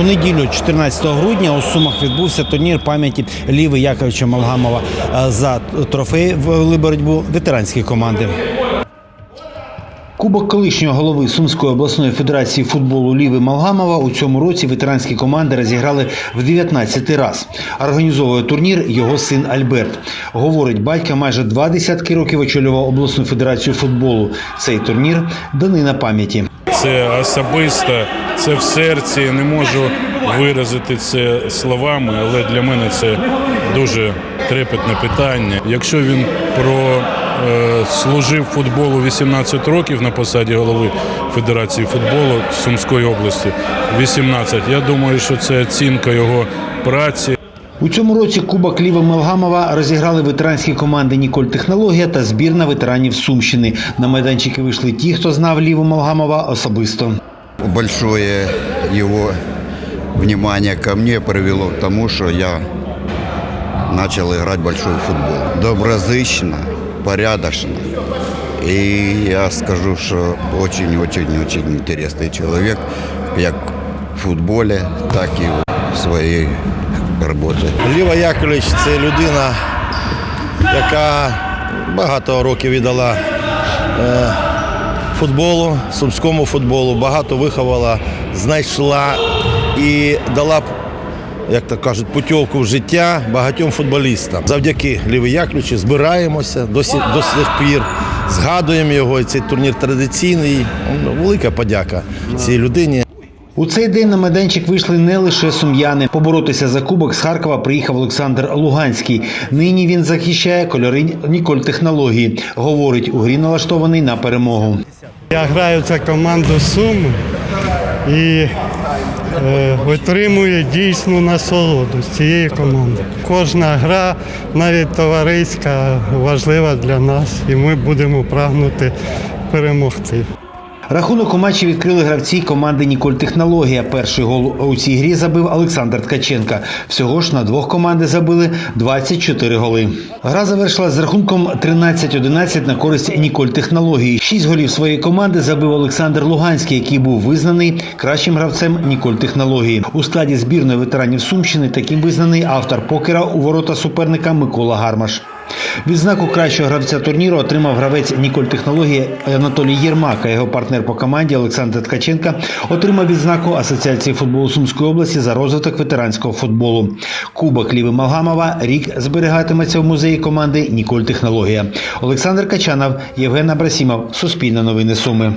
У неділю, 14 грудня, у Сумах відбувся турнір пам'яті Ліви Яковича Малгамова е, за трофей вели боротьбу ветеранської команди. Кубок колишнього голови Сумської обласної федерації футболу Ліви Малгамова у цьому році ветеранські команди розіграли в 19 раз. Організовує турнір його син Альберт. Говорить, батька майже два десятки років очолював обласну федерацію футболу. Цей турнір данина пам'яті. Це особисто, це в серці. Не можу виразити це словами, але для мене це дуже трепетне питання. Якщо він про е, служив футболу 18 років на посаді голови Федерації футболу Сумської області, 18, я думаю, що це оцінка його праці. У цьому році Кубок Ліви Мелгамова розіграли ветеранські команди Ніколь Технологія та збірна ветеранів Сумщини. На майданчики вийшли ті, хто знав Ліву Мелгамова особисто. большое его внимание ко мне привело к тому, что я начал играть в большой футбол. Доброзычно, порядочно. И я скажу, что очень-очень-очень интересный человек, як в футболе, так и в своей работе. Ліва Яковлевич це людина, яка багато років віддала е, футболу, сумському футболу, багато виховала, знайшла і дала, як то кажуть, путівку в життя багатьом футболістам. Завдяки Ліві Яковлевичу збираємося до, сі- до сих пір, згадуємо його. Цей турнір традиційний. Ну, Велика подяка цій людині. У цей день на майданчик вийшли не лише сум'яни. Поборотися за кубок з Харкова приїхав Олександр Луганський. Нині він захищає кольори Ніколь Технології. Говорить, у грі налаштований на перемогу. Я граю за команду Суми і е, отримую дійсну насолоду з цієї команди. Кожна гра, навіть товариська, важлива для нас, і ми будемо прагнути перемогти. Рахунок у матчі відкрили гравці команди Ніколь Технологія. Перший гол у цій грі забив Олександр Ткаченка. Всього ж на двох команди забили 24 голи. Гра завершилась з рахунком 13-11 на користь Ніколь Технології. Шість голів своєї команди забив Олександр Луганський, який був визнаний кращим гравцем Ніколь Технології. У складі збірної ветеранів Сумщини таким визнаний автор покера у ворота суперника Микола Гармаш. Відзнаку кращого гравця турніру отримав гравець Ніколь Технології Анатолій Єрмак, а його партнер по команді Олександр Ткаченка отримав відзнаку Асоціації футболу Сумської області за розвиток ветеранського футболу. Кубок Ліви Малгамова рік зберігатиметься в музеї команди Ніколь Технологія. Олександр Качанов, Євген Абрасімов, Суспільне новини Суми.